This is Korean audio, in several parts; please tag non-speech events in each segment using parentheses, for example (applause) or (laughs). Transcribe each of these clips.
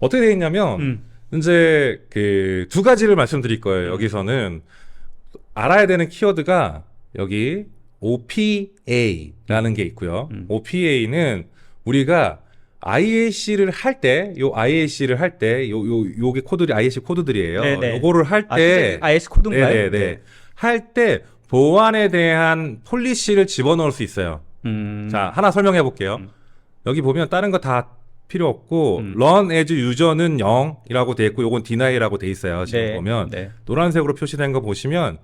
어떻게 되어 있냐면 음. 이제 그 두 가지를 말씀드릴 거예요. 여기서는 알아야 되는 키워드가 여기 OPA라는 게 있고요. 음. OPA는 우리가 IAC를 할 때, 요 IAC를 할 때, 요, 요, 요게 코드들이 IAC 코드들이에요. 네네. 요거를 할 아, 때, 진짜 IS 코드인가요? 네네 네. 할때 보안에 대한 폴리시를 집어넣을 수 있어요. 음. 자, 하나 설명해 볼게요. 음. 여기 보면 다른 거 다 필요 없고 음. run as user는 0이라고 돼 있고 요건 deni라고 돼 있어요. 지금 네. 보면 네. 노란색으로 표시된 거 보시면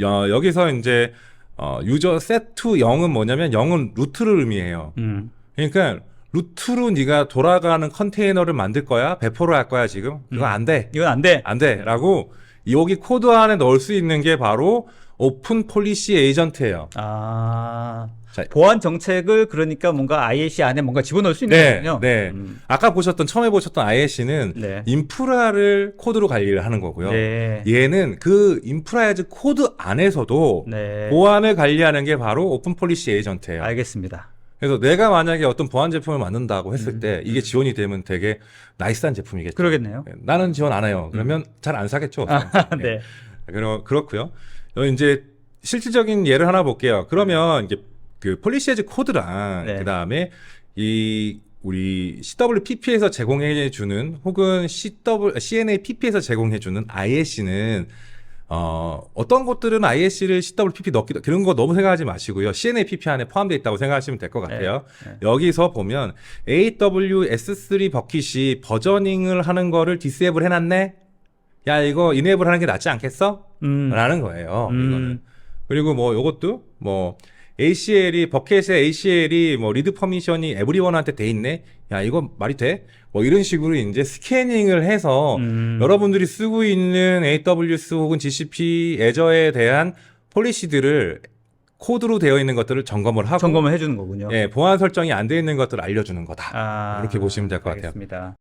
여, 여기서 이제 어, user set to 0은 뭐냐면 0은 루트를 의미해요. 음. 그러니까 루트로 네가 돌아가는 컨테이너를 만들 거야? 배포를 할 거야, 지금? 그거 음. 안 돼. 이건 안 돼. 안 돼. 라고 여기 코드 안에 넣을 수 있는 게 바로 오픈 폴리시 에이전트예요. 아. 자, 보안 정책을 그러니까 뭔가 IAC 안에 뭔가 집어넣을 수 있는 네, 거군요. 네. 음. 아까 보셨던 처음에 보셨던 ISC는 네. 인프라를 코드로 관리를 하는 거고요. 네. 얘는 그 인프라에즈 코드 안에서도 네. 보안을 관리하는 게 바로 오픈 폴리시 에이전트예요. 알겠습니다. 그래서 내가 만약에 어떤 보안 제품을 만든다고 했을 음. 때 이게 지원이 되면 되게 나이스한 제품이겠죠. 그러겠네요. 네, 나는 지원 안 해요. 그러면 잘 안 사겠죠. (laughs) 네. 네. 그러, 그렇고요. 여기 이제 실질적인 예를 하나 볼게요. 그러면 이제 그 폴리시에즈 코드랑 네. 그다음에 이 우리 CWPP에서 제공해 주는 혹은 CW CNA PP에서 제공해 주는 ISC는 어, 어떤 것들은 ISC를 CWPP 넣기도 그런 거 너무 생각하지 마시고요. CNA PP 안에 포함되어 있다고 생각하시면 될 것 같아요. 네. 여기서 보면 AWS3 버킷이 버저닝을 하는 거를 디세이블 해놨네? 야, 이거 이네이블 하는 게 낫지 않겠어? 음. 라는 거예요. 음. 이거는. 그리고 뭐 요것도 뭐 ACL이 버켓에 ACL이 뭐 리드 퍼미션이 에브리원한테 돼 있네. 야 이거 말이 돼? 뭐 이런 식으로 이제 스캐닝을 해서 음. 여러분들이 쓰고 있는 AWS 혹은 GCP 애저에 대한 폴리시들을 코드로 되어 있는 것들을 점검을 하고 점검을 해주는 거군요. 예, 보안 설정이 안 되어 있는 것들을 알려주는 거다. 아, 이렇게 보시면 될 것 같아요. 알겠습니다.